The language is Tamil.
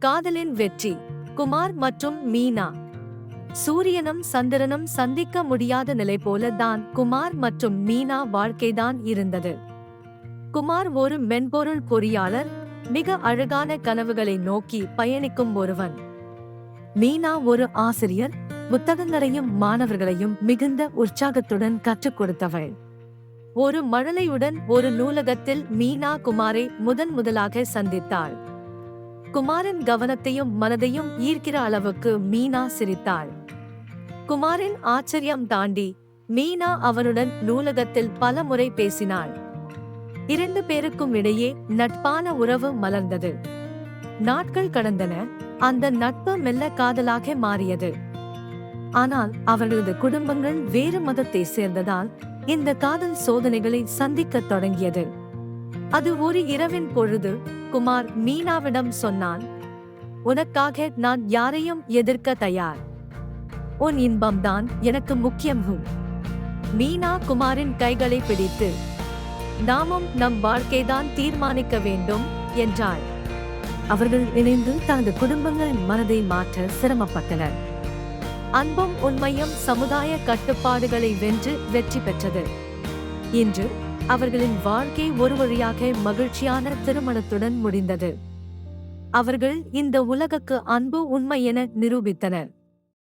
காதலின் வெற்றி குமார் மற்றும் மீனா. சூரியனும் சந்திரனும் சந்திக்க முடியாத நிலை போல தான் குமார் மற்றும் மீனா வாழ்க்கைதான் இருந்தது. குமார் ஒரு மென்பொருள் பொறியாளர் மிக அழகான கனவுகளை நோக்கி பயணிக்கும் ஒருவன். மீனா ஒரு ஆசிரியர் புத்தகங்களையும் மாணவர்களையும் மிகுந்த உற்சாகத்துடன் கற்றுக் கொடுத்தவள். ஒரு மழலையுடன் ஒரு நூலகத்தில் மீனா குமாரை முதன் முதலாக சந்தித்தாள். குமாரின் கவனத்தையும் மனதையும் ஈர்க்கிற அளவுக்கு மீனா சிரித்தாள். குமாரின் ஆச்சரியம் தாண்டி மீனா அவனுடன் நூலகத்தில் பல முறை பேசினாள். இரண்டு பேருக்கும் இடையே நட்பான உறவு மலர்ந்தது. நாட்கள் கடந்தன அந்த நட்பு மெல்ல காதலாக மாறியது. ஆனால் அவர்களது குடும்பங்கள் வேறு மதத்தை சேர்ந்ததால் இந்த காதல் சோதனைகளை சந்திக்கத் தொடங்கியது. அது ஒரு இரவின் பொழுது குமார் மீனாவிடம் சொன்னான் உனக்காக நான் யாரையும் எதிர்க்க தயார். உன் இன்பம்தான் எனக்கு முக்கியம் மீனா குமாரின் கைகளை பிடித்து நாமும் நம் வாழ்க்கைதான் தீர்மானிக்க வேண்டும் என்றாள். அவர்கள் இணைந்து தனது குடும்பங்களின் மனதை மாற்ற சிரமப்பட்டனர். அன்பும் உண்மையும் சமுதாய கட்டுப்பாடுகளை வென்று வெற்றி பெற்றது. இன்று அவர்களின் வாழ்க்கை ஒரு வழியாக மகிழ்ச்சியான திருமணத்துடன் முடிந்தது. அவர்கள் இந்த உலகுக்கு அன்பு உண்மை என நிரூபித்தனர்.